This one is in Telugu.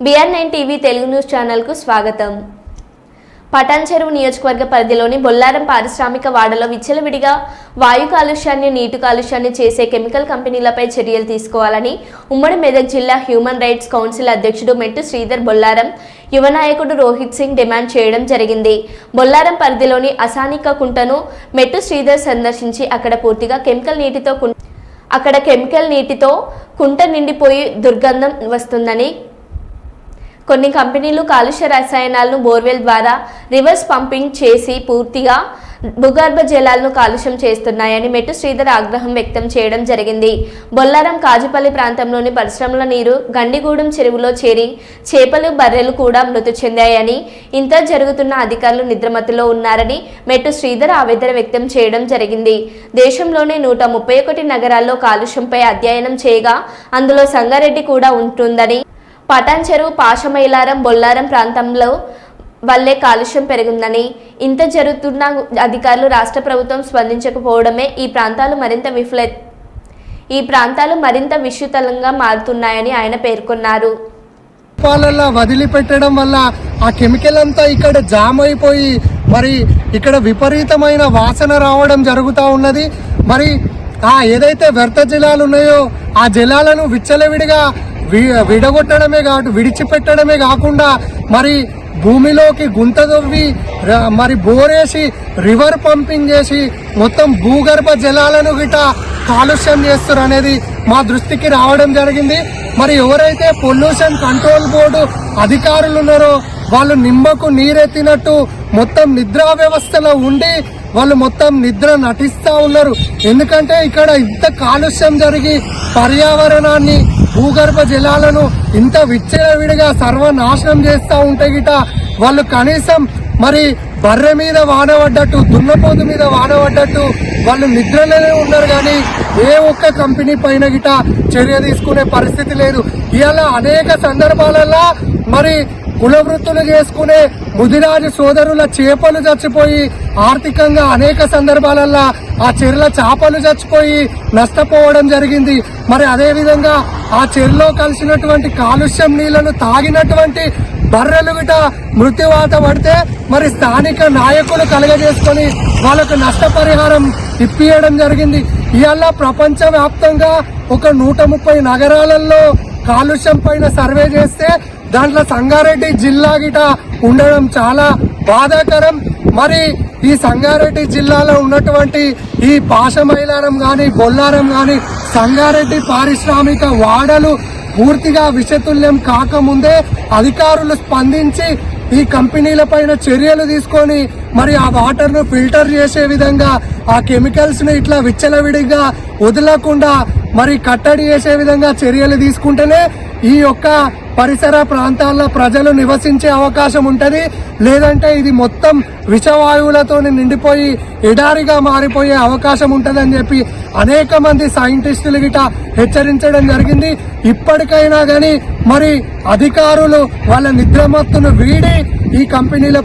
BR nine TV Telugu news ఛానల్కు స్వాగతం. పటాన్ చెరువు నియోజకవర్గ పరిధిలోని బొల్లారం పారిశ్రామిక వాడలో విచ్చలవిడిగా వాయు కాలుష్యాన్ని నీటి కాలుష్యాన్ని చేసే కెమికల్ కంపెనీలపై చర్యలు తీసుకోవాలని ఉమ్మడి మెదక్ జిల్లా హ్యూమన్ రైట్స్ కౌన్సిల్ అధ్యక్షుడు మెట్టు శ్రీధర్ బొల్లారం యువ నాయకుడు రోహిత్ సింగ్ డిమాండ్ చేయడం జరిగింది. బొల్లారం పరిధిలోని అసానిక కుంటను మెట్టు శ్రీధర్ సందర్శించి అక్కడ పూర్తిగా కెమికల్ నీటితో అక్కడ కెమికల్ నీటితో కుంట నిండిపోయి దుర్గంధం వస్తుందని కొన్ని కంపెనీలు కాలుష్య రసాయనాలను బోర్వెల్ ద్వారా రివర్స్ పంపింగ్ చేసి పూర్తిగా భూగర్భ జలాలను కాలుష్యం చేస్తున్నాయని మెట్టు శ్రీధర్ ఆగ్రహం వ్యక్తం చేయడం జరిగింది. బొల్లారం కాజుపల్లి ప్రాంతంలోని పరిశ్రమల నీరు గండిగూడెం చెరువులో చేరి చేపలు బర్రెలు కూడా మృతి చెందాయని ఇంత జరుగుతున్న అధికారులు నిద్రమతిలో ఉన్నారని మెట్టు శ్రీధర్ ఆవేదన వ్యక్తం చేయడం జరిగింది. దేశంలోనే నూట ముప్పై ఒకటి నగరాల్లో కాలుష్యంపై అధ్యయనం చేయగా అందులో సంగారెడ్డి కూడా ఉంటుందని పటాన్ చెరువు పాశమైలారం బొల్లారం ప్రాంతంలో వల్లే కాలుష్యం పెరిగిందని ఇంత జరుగుతున్న అధికారులు రాష్ట్ర ప్రభుత్వం స్పందించకపోవడమే ఈ ప్రాంతాలు మరింత విఫల ఈ ప్రాంతాలు మరింత విషుతలంగా మారుతున్నాయని ఆయన పేర్కొన్నారు. పాలల్లో వదిలిపెట్టడం వల్ల ఆ కెమికల్ అంతా ఇక్కడ జామ్ అయిపోయి మరి ఇక్కడ విపరీతమైన వాసన రావడం జరుగుతూ ఉన్నది. మరి ఆ ఏదైతే వ్యర్థ జలాలు ఉన్నాయో ఆ జలాలను విచ్చలవిడిగా విడగొట్టడమే కాదు విడిచిపెట్టడమే కాకుండా మరి భూమిలోకి గుంత తవ్వి ర- మరి బోరేసి రివర్ పంపింగ్ చేసి మొత్తం భూగర్భ జలాలను గిట కాలుష్యం చేస్తారు అనేది మా దృష్టికి రావడం జరిగింది. మరి ఎవరైతే పొల్యూషన్ కంట్రోల్ బోర్డు అధికారులు ఉన్నారో వాళ్ళు నిమ్మకు నీరెత్తినట్టు మొత్తం నిద్రా వ్యవస్థలో ఉండి వాళ్ళు మొత్తం నిద్ర నటిస్తా ఉన్నారు. ఎందుకంటే ఇక్కడ ఇంత కాలుష్యం జరిగి పర్యావరణాన్ని భూగర్భ జలాలను ఇంత విచ్చలవిడిగా సర్వనాశనం చేస్తూ ఉంటే గిట వాళ్ళు కనీసం మరి బర్రె మీద వానబడ్డట్టు దున్నపోతు మీద వానబడ్డట్టు వాళ్ళు నిద్రలోనే ఉన్నారు కానీ ఏ ఒక్క కంపెనీ పైన గిట చర్య తీసుకునే పరిస్థితి లేదు. ఇలా అనేక సందర్భాలలో మరి కులవృత్తులు చేసుకునే ముదిరాజు సోదరుల చేపలు చచ్చిపోయి ఆర్థికంగా అనేక సందర్భాలలో ఆ చెర్ల చేపలు చచ్చిపోయి నష్టపోవడం జరిగింది. మరి అదేవిధంగా ఆ చెరులో కలిసినటువంటి కాలుష్యం నీళ్ళను తాగినటువంటి బర్రెలు గిట మృత్యువాత పడితే మరి స్థానిక నాయకులు కలగజేసుకొని వాళ్ళకు నష్టపరిహారం ఇప్పియడం జరిగింది. ఇవాళ ప్రపంచ వ్యాప్తంగా ఒక నూట ముప్పై నగరాలలో కాలుష్యం పైన సర్వే చేస్తే దాంట్లో సంగారెడ్డి జిల్లా గిట ఉండడం చాలా బాధాకరం. మరి ఈ సంగారెడ్డి జిల్లాలో ఉన్నటువంటి ఈ పాషమైలారం కానీ బొల్లారం కానీ సంగారెడ్డి పారిశ్రామిక వాడలు పూర్తిగా విషతుల్యం కాకముందే అధికారులు స్పందించి ఈ కంపెనీల పైన చర్యలు తీసుకొని మరి ఆ వాటర్ను ఫిల్టర్ చేసే విధంగా ఆ కెమికల్స్ను ఇట్లా విచ్చలవిడిగా వదలకుండా మరి కట్టడి చేసే విధంగా చర్యలు తీసుకుంటేనే ఈ యొక్క పరిసర ప్రాంతాల్లో ప్రజలు నివసించే అవకాశం ఉంటుంది. లేదంటే ఇది మొత్తం విషవాయువులతో నిండిపోయి ఎడారిగా మారిపోయే అవకాశం ఉంటదని చెప్పి అనేక మంది సైంటిస్టులు గిట హెచ్చరించడం జరిగింది. ఇప్పటికైనా కానీ మరి అధికారులు వాళ్ళ నిద్రమత్తును వీడి ఈ కంపెనీల